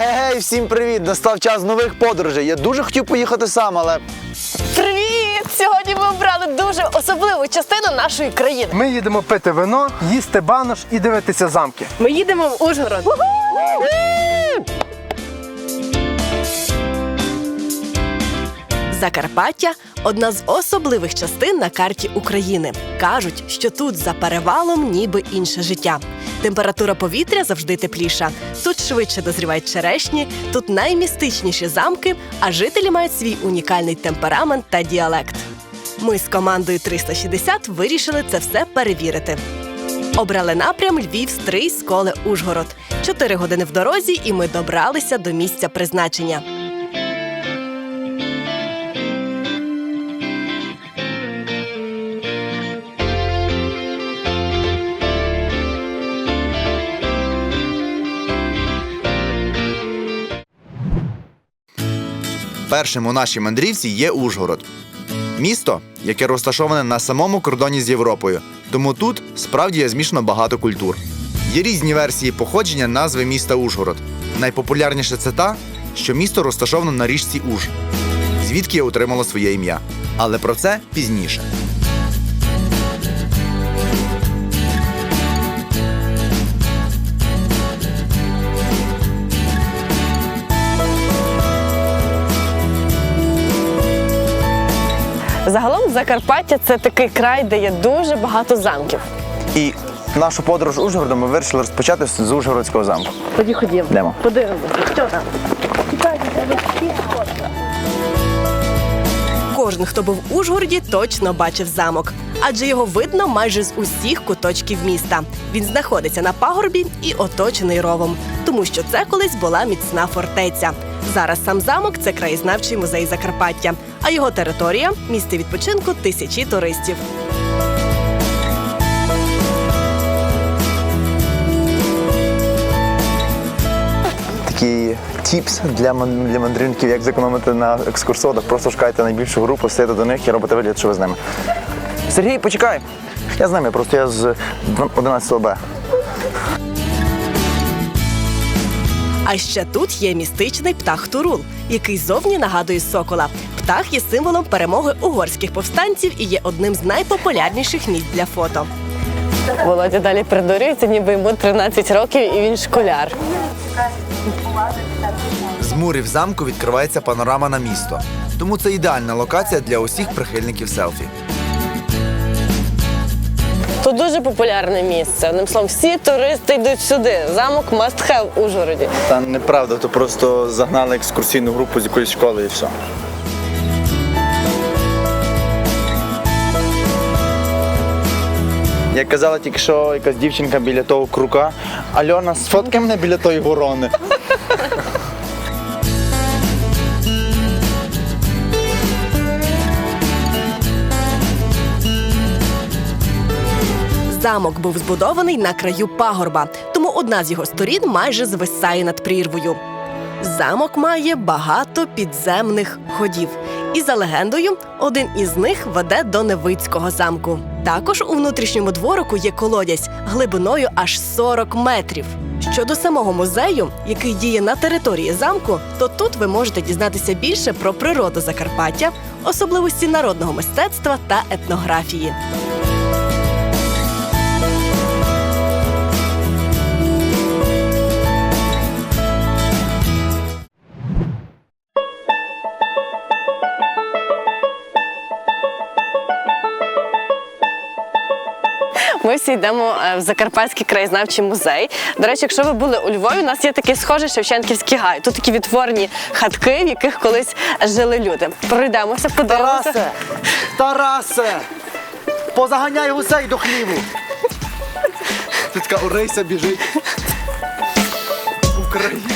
Гей, всім привіт! Настав час нових подорожей. Я дуже хотів поїхати сам, але Привіт! Сьогодні ми обрали дуже особливу частину нашої країни. Ми їдемо пити вино, їсти банош і дивитися замки. Ми їдемо в Ужгород. Закарпаття одна з особливих частин на карті України. Кажуть, що тут за перевалом ніби інше життя. Температура повітря завжди тепліша. Тут швидше дозрівають черешні, тут наймістичніші замки, а жителі мають свій унікальний темперамент та діалект. Ми з командою 360 вирішили це все перевірити. Обрали напрям Львів, Стрий, Сколе, Ужгород. Чотири години в дорозі, і ми добралися до місця призначення. Першим у нашій мандрівці є Ужгород. Місто, яке розташоване на самому кордоні з Європою, тому тут справді є змішано багато культур. Є різні версії походження назви міста Ужгород. Найпопулярніше це та, що місто розташовано на річці Уж, звідки я отримало своє ім'я. Але про це пізніше. Закарпаття це такий край, де є дуже багато замків. І нашу подорож Ужгородом ми вирішили розпочати з Ужгородського замку. Тоді ходімо. Йдемо. Подивимося, що там. Кожен, хто був в Ужгороді, точно бачив замок, адже його видно майже з усіх куточків міста. Він знаходиться на пагорбі і оточений ровом, тому що це колись була міцна фортеця. Зараз сам замок це краєзнавчий музей Закарпаття, а його територія місце відпочинку тисячі туристів. Такий тіпс для, для мандрівників, як зекономити на екскурсоводах. Просто шукайте найбільшу групу, сидите до них і робите вигляд, що ви з ними. Сергій, почекай! Я з ними, просто я з 11 Б. А ще тут є містичний птах Турул, який зовні нагадує сокола. Птах є символом перемоги угорських повстанців і є одним з найпопулярніших місць для фото. Володя далі придурюється, ніби йому 13 років і він школяр. З мурів замку відкривається панорама на місто. Тому це ідеальна локація для усіх прихильників селфі. Тут дуже популярне місце. Одним словом, всі туристи йдуть сюди. Замок must have в Ужгороді. Та неправда, то просто загнали екскурсійну групу з якоїсь школи і все. Як казала тільки що якась дівчинка біля того крука, Альона, сфоткай мене біля тої ворони. Замок був збудований на краю пагорба, тому одна з його сторін майже звисає над прірвою. Замок має багато підземних ходів. І за легендою, один із них веде до Невицького замку. Також у внутрішньому дворику є колодязь глибиною аж 40 метрів. Щодо самого музею, який діє на території замку, то тут ви можете дізнатися більше про природу Закарпаття, особливості народного мистецтва та етнографії. Ми всі йдемо е, в Закарпатський краєзнавчий музей. До речі, якщо ви були у Львові, у нас є такий схожий Шевченківський гай. Тут такі відтворні хатки, в яких колись жили люди. Пройдемося, подивимося. Тарасе! Тарасе! Позаганяй гусей до хліву! Тут така Орейся біжить. Україна.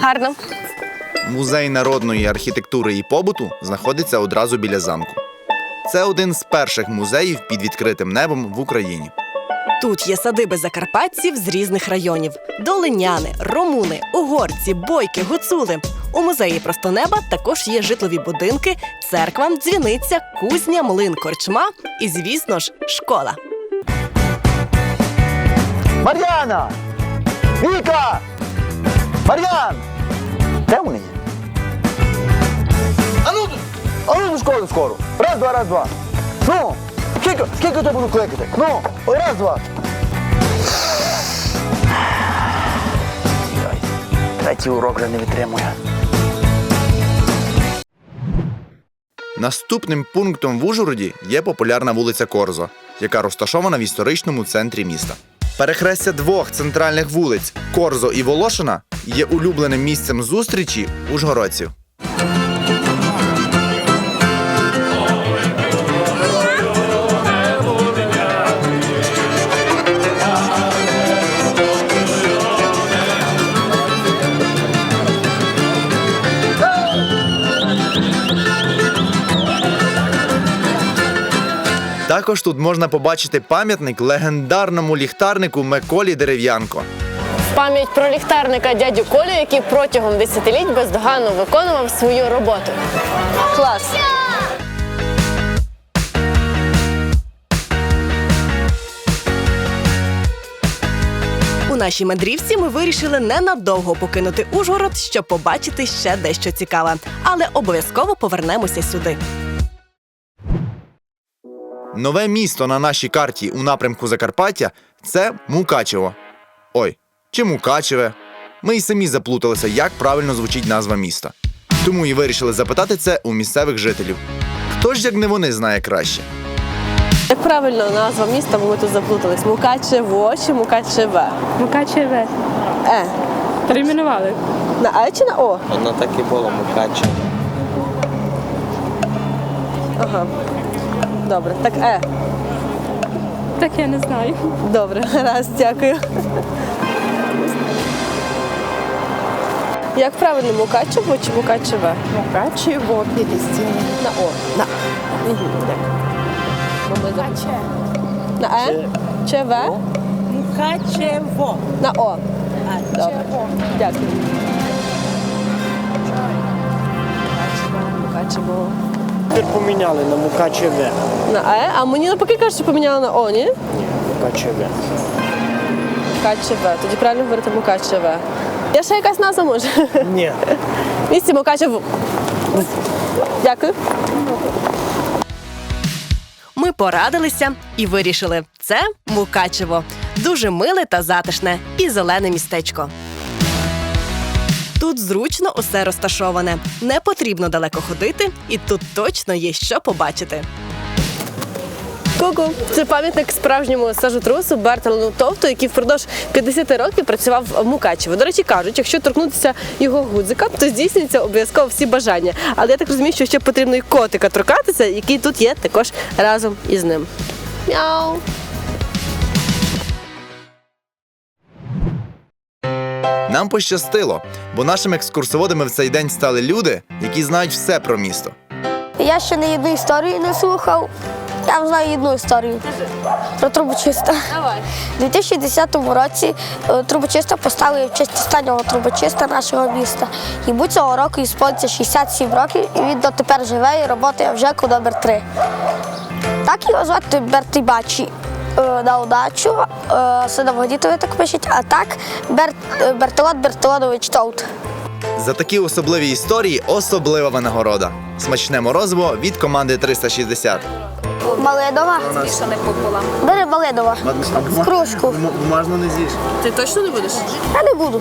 Гарно. Музей народної архітектури і побуту знаходиться одразу біля замку. Це один з перших музеїв під відкритим небом в Україні. Тут є садиби закарпатців з різних районів: долиняни, ромуни, угорці, бойки, гуцули. У музеї просто неба також є житлові будинки, церква, дзвіниця, кузня, млин, корчма і, звісно ж, школа. Мар'яна! Віка! Мар'ян! Де вони? Ну, а ну до школи скоро. Раз, два, раз, два. Ну, скільки, скільки тебе буду кликати? Ну, раз, два. Ой, Третій урок вже не витримує. Наступним пунктом в Ужгороді є популярна вулиця Корзо, яка розташована в історичному центрі міста. Перехрестя двох центральних вулиць Корзо і Волошина є улюбленим місцем зустрічі ужгородців. Також тут можна побачити пам'ятник легендарному ліхтарнику Миколі Дерев'янко. Пам'ять про ліхтарника дядю Колю, який протягом десятиліть бездоганно виконував свою роботу. Клас! У нашій мандрівці ми вирішили ненадовго покинути Ужгород, щоб побачити ще дещо цікаве. Але обов'язково повернемося сюди. Нове місто на нашій карті у напрямку Закарпаття це Мукачево. Ой, чи Мукачеве. Ми й самі заплуталися, як правильно звучить назва міста. Тому і вирішили запитати це у місцевих жителів. Хто ж як не вони знає краще? Як правильно назва міста, бо ми тут заплутались. Мукачево чи Мукачеве? Мукачеве. Е. Перейменували. На Е чи на О? Воно так і було мукаче. Ага. Добре. Так Е. Так я не знаю. Добре, раз, дякую. Як правильно, Мукачево чи Мукачеве? Мукачево, Пілістіні. На О. На. Угу, за- На Е? Чи В? Мукачево. На О. Добре. Дякую. Мукачево. Тепер поміняли на Мукачеве. На Е, а мені навпаки кажуть, що поміняли на О, ні? Мукачеве. Мукачеве. Тоді правильно говорити Мукачеве. Я ще якась назва може. Ні. Місті Мукачево. Дякую. Ми порадилися і вирішили: це Мукачево. Дуже миле та затишне і зелене містечко. Тут зручно усе розташоване, не потрібно далеко ходити, і тут точно є що побачити. Ку-ку. Це пам'ятник справжньому сажотрусу Бертолу Товту, який впродовж 50 років працював в Мукачево. До речі, кажуть, якщо торкнутися його гудзика, то здійснюються обов'язково всі бажання. Але я так розумію, що ще потрібно і котика торкатися, який тут є також разом із ним. Мяу. Нам пощастило, бо нашими екскурсоводами в цей день стали люди, які знають все про місто. Я ще не одну історію не слухав. Я знаю одну історію про трубочиста. У 2010 році е, трубочиста поставили в честь останнього трубочиста нашого міста. Йому цього року ісполниться 67 років, і він дотепер живе і працює в ЖЕКу номер 3 Так його звати Бертибачі. Е, На удачу, е, сина Водітові так пишуть, а так Бер, е, Бертолот Тоут. За такі особливі історії особлива винагорода. Смачне морозиво від команди 360. Малинова. Бери Малинова. З кружку. Можна не з'їш. Ти точно не будеш? Я не буду.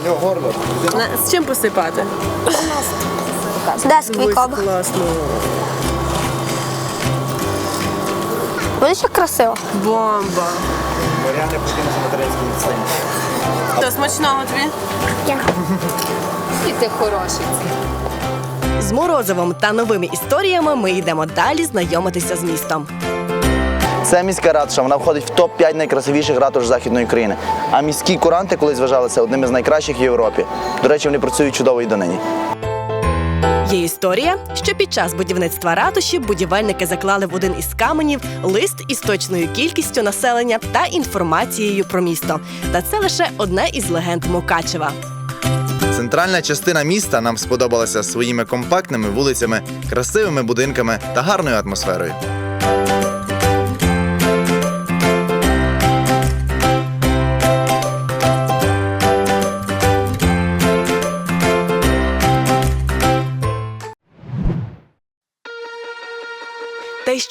На- З чим посипати? Де з квіком? Класно. Буде ще красиво. Бомба. Та смачного тобі? І ти хороший. З морозивом та новими історіями ми йдемо далі знайомитися з містом. Це міська ратуша, вона входить в топ-5 найкрасивіших ратуш Західної України. А міські куранти колись вважалися одним із найкращих в Європі. До речі, вони працюють чудово і донині. Є історія, що під час будівництва ратуші будівельники заклали в один із каменів лист із точною кількістю населення та інформацією про місто. Та це лише одне із легенд Мукачева. Центральна частина міста нам сподобалася своїми компактними вулицями, красивими будинками та гарною атмосферою.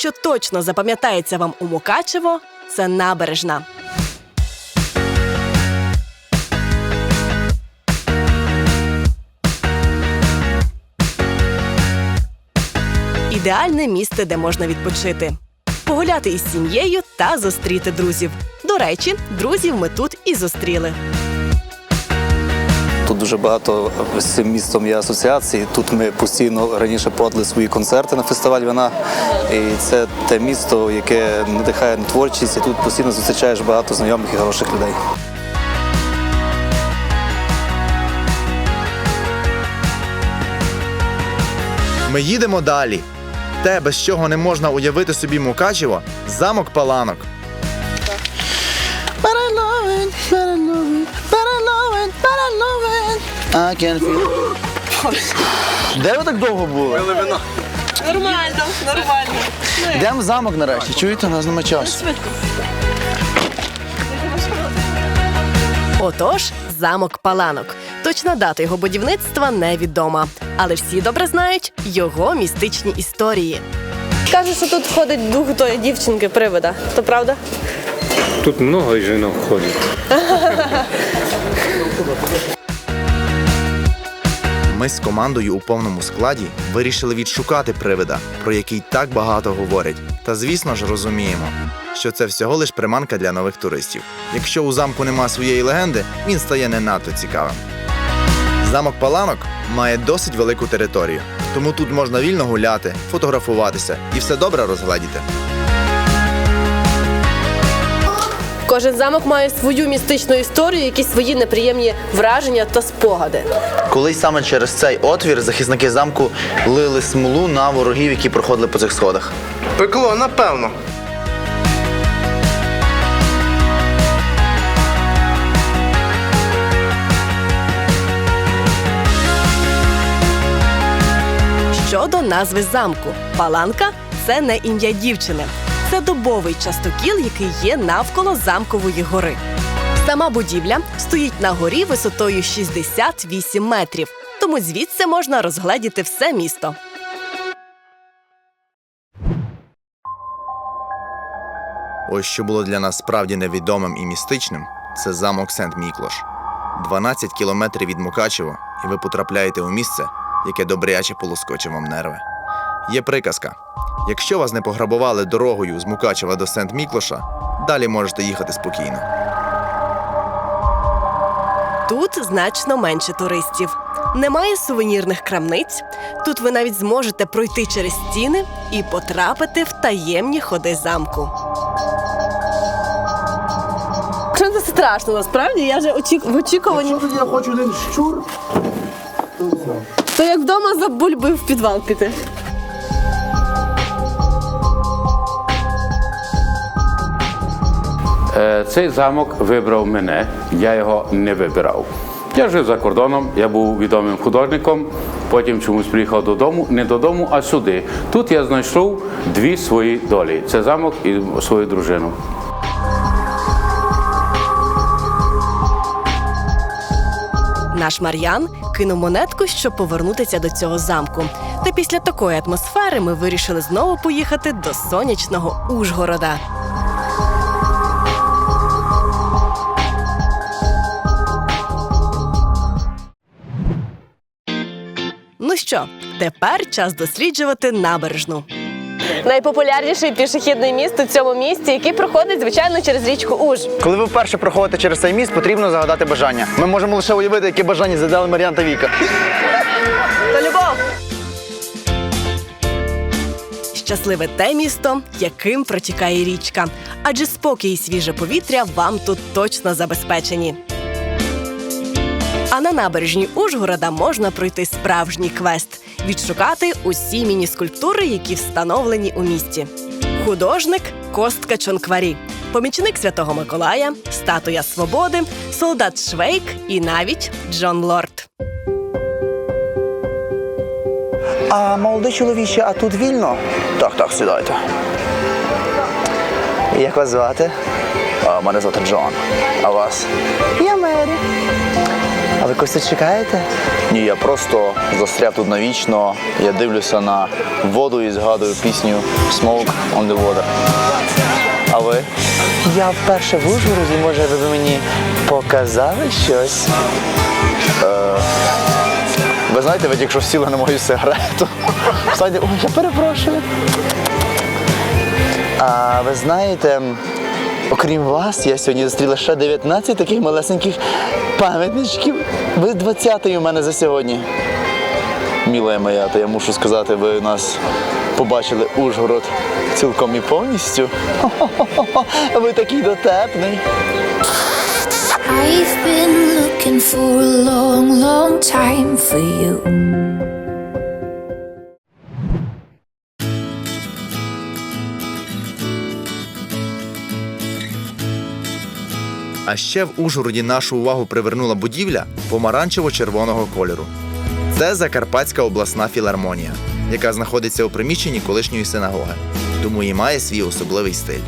Що точно запам'ятається вам у Мукачево, це набережна. Ідеальне місце, де можна відпочити, погуляти із сім'єю та зустріти друзів. До речі, друзів ми тут і зустріли. Дуже багато з цим містом є асоціацій. Тут ми постійно раніше проводили свої концерти на фестиваль вина. І це те місто, яке надихає на творчість. І тут постійно зустрічаєш багато знайомих і хороших людей. Ми їдемо далі. Те, без чого не можна уявити собі Мукачево, замок Паланок. I can feel. Де ви так довго були? Нормально, нормально. Йдемо в замок нарешті. Чуєте, у нас немає часу. Отож, замок Паланок. Точна дата його будівництва невідома, але всі добре знають його містичні історії. Кажуть, що тут ходить дух тої дівчинки привида. То правда? Тут много жінок ходить. Ми з командою у повному складі вирішили відшукати привида, про який так багато говорять. Та звісно ж розуміємо, що це всього лиш приманка для нових туристів. Якщо у замку нема своєї легенди, він стає не надто цікавим. Замок Паланок має досить велику територію, тому тут можна вільно гуляти, фотографуватися і все добре розгледіти. Кожен замок має свою містичну історію, якісь свої неприємні враження та спогади. Колись саме через цей отвір захисники замку лили смолу на ворогів, які проходили по цих сходах. Пекло, напевно. Щодо назви замку, Паланка це не ім'я дівчини. Це добовий частокіл, який є навколо замкової гори. Сама будівля стоїть на горі висотою 68 метрів, тому звідси можна розгледіти все місто. Ось що було для нас справді невідомим і містичним це замок Сент-Міклош. 12 кілометрів від Мукачево, і ви потрапляєте у місце, яке добряче полоскоче вам нерви. Є приказка: якщо вас не пограбували дорогою з Мукачева до Сент-Міклоша, далі можете їхати спокійно. Значно менше туристів. Немає сувенірних крамниць. Тут ви навіть зможете пройти через стіни і потрапити в таємні ходи замку. Що це страшно, насправді? Я вже очік... в очікуванні. Я хочу один щур. То як вдома за бульби в підвал піти. Е, Цей замок вибрав мене, я його не вибирав. Я жив за кордоном, я був відомим художником, потім чомусь приїхав додому, не додому, а сюди. Тут я знайшов дві свої долі: це замок і свою дружину. Наш Мар'ян кинув монетку, щоб повернутися до цього замку. Та після такої атмосфери ми вирішили знову поїхати до сонячного Ужгорода. Що, тепер час досліджувати набережну. Найпопулярніший пішохідний міст у цьому місті, який проходить, звичайно, через річку Уж. Коли ви вперше проходите через цей міст, потрібно загадати бажання. Ми можемо лише уявити, яке бажання задали Мар'ян та Віка. То любов! Щасливе те місто, яким протікає річка. Адже спокій і свіже повітря вам тут точно забезпечені. А на набережній Ужгорода можна пройти справжній квест відшукати усі міні-скульптури, які встановлені у місті. Художник Костка Чонкварі, помічник Святого Миколая, статуя Свободи, солдат Швейк і навіть Джон Лорд. А молодий чоловіче, а тут вільно? Так, так, сідайте. Як вас звати? А, мене звати Джон. А вас? Я Мері. А ви когось чекаєте? Ні, я просто застряв тут навічно. Я дивлюся на воду і згадую пісню Smoke on the Water. А ви? Я вперше в Ужгороді, може, ви мені показали щось? Е, ви знаєте, ви тільки що сіли на мою сигарету. Ой, я перепрошую. А ви знаєте, окрім вас, я сьогодні зустріла ще 19 таких малесеньких пам'ятничків. Ви 20-й у мене за сьогодні. Мілая моя, то я мушу сказати, ви у нас побачили Ужгород цілком і повністю. Ви такий дотепний. I've been looking for a long, long time for you. А ще в Ужгороді нашу увагу привернула будівля помаранчево-червоного кольору. Це Закарпатська обласна філармонія, яка знаходиться у приміщенні колишньої синагоги, тому і має свій особливий стиль.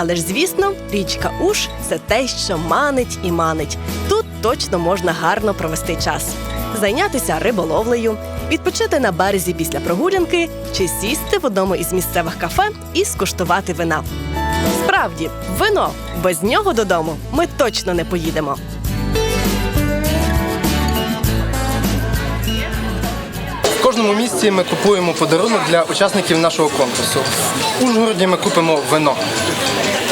Але ж, звісно, річка Уж це те, що манить і манить. Тут точно можна гарно провести час, зайнятися риболовлею, відпочити на березі після прогулянки чи сісти в одному із місцевих кафе і скуштувати вина. Справді, вино без нього додому ми точно не поїдемо. В кожному місці ми купуємо подарунок для учасників нашого конкурсу. В Ужгороді ми купимо вино.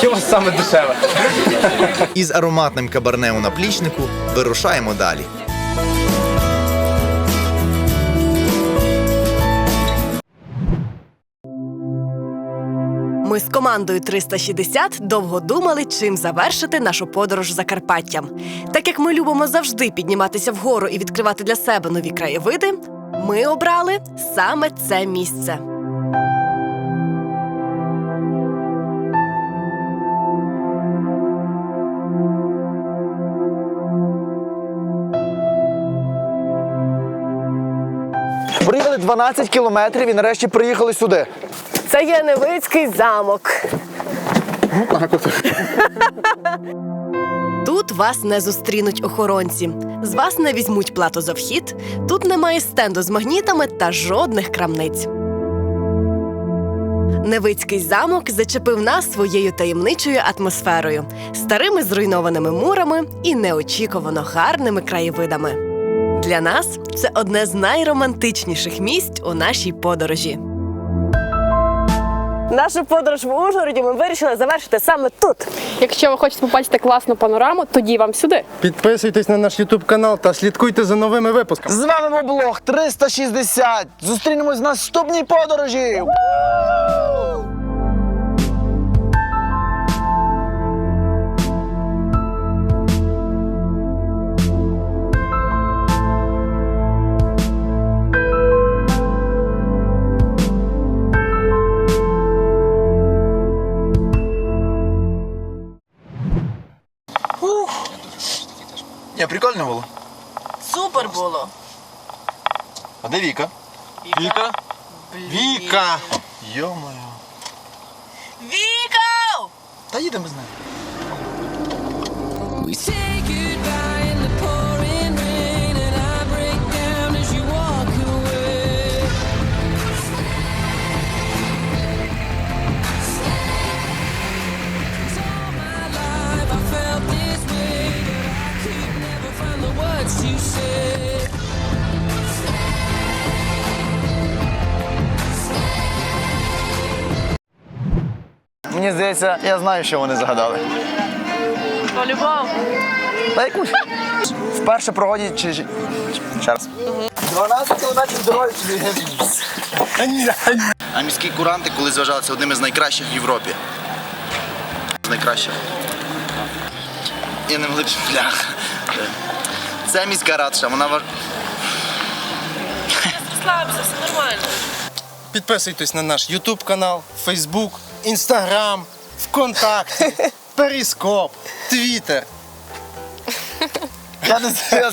Його саме дешеве. Із ароматним кабарне у наплічнику вирушаємо далі. Ми з командою 360 довго думали, чим завершити нашу подорож Закарпаттям. Так як ми любимо завжди підніматися вгору і відкривати для себе нові краєвиди, ми обрали саме це місце. Проїхали 12 кілометрів і нарешті приїхали сюди. Це є Невицький замок. Тут вас не зустрінуть охоронці. З вас не візьмуть плату за вхід. Тут немає стенду з магнітами та жодних крамниць. Невицький замок зачепив нас своєю таємничою атмосферою, старими зруйнованими мурами і неочікувано гарними краєвидами. Для нас це одне з найромантичніших місць у нашій подорожі. Нашу подорож в Ужгороді ми вирішили завершити саме тут. Якщо ви хочете побачити класну панораму, тоді вам сюди. Підписуйтесь на наш YouTube канал та слідкуйте за новими випусками. З вами був блог 360. Зустрінемось в наступній подорожі. Я прикольно було. Супер було. А де Віка? Віка? Віка! Йо-моє. Віка! Та їдемо з нею. Мені здається, я знаю, що вони загадали. По-любому. Та якусь. Вперше проводять чи. Ще раз. 12 кілометрів дороги А міські куранти колись вважалися одними з найкращих в Європі. З найкращих. І не могли б шлях. Це міська ратша, вона важ... Слабся, все нормально. Підписуйтесь на наш YouTube канал, Facebook, Instagram, ВКонтакті, Періскоп, Твіттер. Я не знаю.